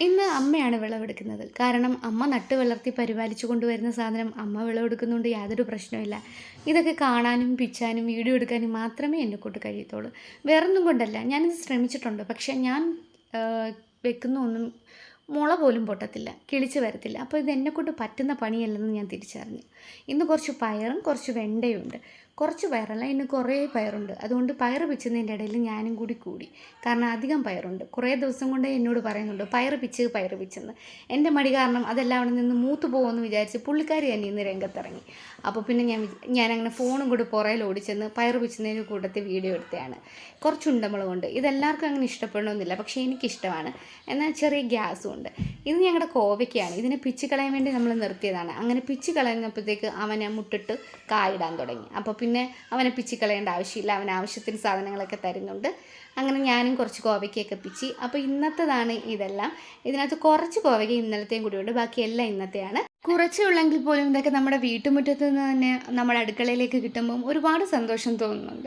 ഇന്ന് അമ്മയാണ് വിളവെടുക്കുന്നത്. കാരണം അമ്മ നട്ട് വളർത്തി പരിപാലിച്ചു കൊണ്ടുവരുന്ന സാധനം അമ്മ വിളവെടുക്കുന്നുണ്ട്. യാതൊരു പ്രശ്നമില്ല ഇതൊക്കെ കാണാനും പിച്ചാനും വീഡിയോ എടുക്കാനും മാത്രമേ എന്നെ കൊണ്ട് കഴിയത്തുള്ളൂ. വേറൊന്നും കൊണ്ടല്ല. ഞാനിത് ശ്രമിച്ചിട്ടുണ്ട്. പക്ഷേ ഞാൻ വെക്കുന്ന ഒന്നും മുള പോലും പൊട്ടത്തില്ല. കിളിച്ച് വരത്തില്ല. അപ്പോൾ ഇത് എന്നെക്കൊണ്ട് പറ്റുന്ന പണിയല്ലെന്ന് ഞാൻ തിരിച്ചറിഞ്ഞു. ഇന്ന് കുറച്ച് പയറും കുറച്ച് വെണ്ടയുണ്ട്. കുറച്ച് പയറല്ല. ഇന്ന് കുറേ പയറുണ്ട്. അതുകൊണ്ട് പയർ പിച്ചുന്നതിന്റെ ഇടയിൽ ഞാനും കൂടി കൂടി. കാരണം അധികം പയറുണ്ട്. കുറേ ദിവസം കൊണ്ട് എന്നോട് പറയുന്നുണ്ട് പയർ പിച്ച് പയർ പിച്ചെന്ന്. എന്റെ മടി കാരണം അതെല്ലാം അവിടെ നിന്ന് മൂത്ത് പോകുമെന്ന് വിചാരിച്ച് പുള്ളിക്കാരി തന്നെ ഇന്ന് രംഗത്തിറങ്ങി. അപ്പോൾ പിന്നെ ഞാൻ ഞാൻ അങ്ങനെ ഫോണും കൂടി പുറയിൽ ഓടിച്ചെന്ന് പയർ പിച്ചുന്നതിന് കൂട്ടത്തിൽ വീഡിയോ എടുത്തതാണ്. കുറച്ച് ഉണ്ടമുളകുണ്ട്. ഇതെല്ലാവർക്കും അങ്ങനെ ഇഷ്ടപ്പെടണമെന്നില്ല. പക്ഷേ എനിക്കിഷ്ടമാണ്. എന്നാൽ ചെറിയ ഗ്യാസും ഉണ്ട്. ഇത് ഞങ്ങളുടെ കോവയ്ക്കാണ് ഇതിനെ പിച്ച് കളയാൻ വേണ്ടി നമ്മൾ നിർത്തിയതാണ്. അങ്ങനെ പിച്ച് കളയുന്നപ്പോഴത്തേക്ക് അവനെ മുട്ടിട്ട് കായിടാൻ തുടങ്ങി. അപ്പോൾ പിന്നെ അവനെ പിച്ച് കളയേണ്ട ആവശ്യമില്ല. അവൻ ആവശ്യത്തിന് സാധനങ്ങളൊക്കെ തരുന്നുണ്ട്. അങ്ങനെ ഞാനും കുറച്ച് കോവയ്ക്കൊക്കെ പിച്ചി. അപ്പോൾ ഇന്നത്തേതാണ് ഇതെല്ലാം. ഇതിനകത്ത് കുറച്ച് കോവയ്ക്ക് ഇന്നലത്തെയും കൂടി ഉണ്ട്. ബാക്കി എല്ലാം ഇന്നത്തെയാണ്. കുറച്ചേ ഉള്ളെങ്കിൽ പോലും ഇതൊക്കെ നമ്മുടെ വീട്ടുമുറ്റത്ത് നിന്ന് തന്നെ നമ്മുടെ അടുക്കളയിലേക്ക് കിട്ടുമ്പം ഒരുപാട് സന്തോഷം തോന്നുന്നുണ്ട്.